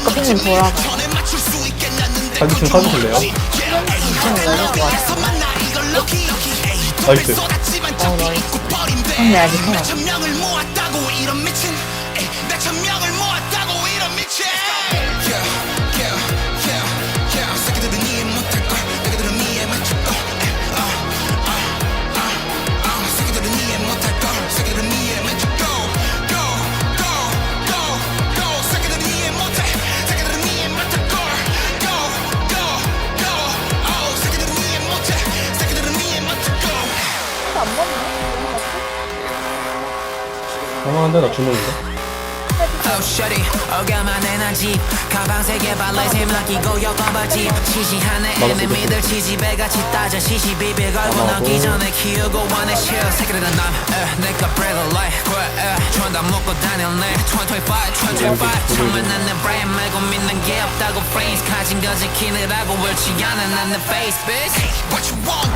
핑은 돌아가. 자기 좀 사주실래요? 나이스 어, 나이스. 근데 아직 핑없 얼마한데 나 주문인데? Oh shorty, 오감만해 난집 가방 세개 발레 세 맡기고 여권바지. 시시하네 에네미들 지지배같이 따져 시시비비 걸고 넣기 전에 키우고 원해. 실 새끼들은 남 에, 내가 break life. 그래 전다 먹고 다닐래? 2025, 2025 처음 만난 내 브레인 말고 믿는 게 없다고 phrase. 가진 거 지키느라고 옳지 않은 난내 face bitch. What you want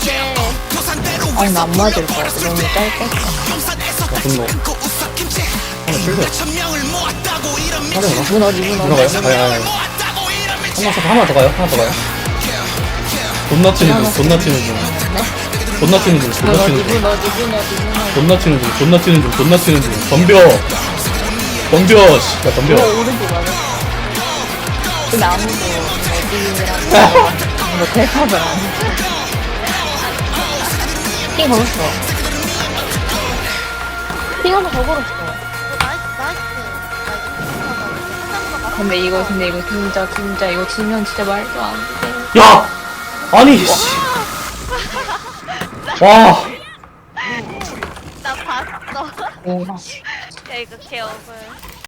게 도산대로 아니, 나안 맞을 것 같아. 너무 아, 다시 분노. 하나 미친 하나 문어, 문어. 들어가요? 하나 더 가요? 하나 더 가요? 존나 치는 중 존나 치는 중. 존나 치는 중 존나 치는 중. 존나 치는 중 존나 치는 중 존나 치는 중. 덤벼. 덤벼 씨 야 덤벼 근데 아무도 어디랑 뭐 해. 핑 걸었어. 핑 하나 더 걸었어. 나이스 나이스 나이스 근데 이거 근데 이거 진짜 진짜 이거 지면 진짜 말도 안 돼. 야 아니 씨. 와 나 봤어 오. 야 이거 개 억울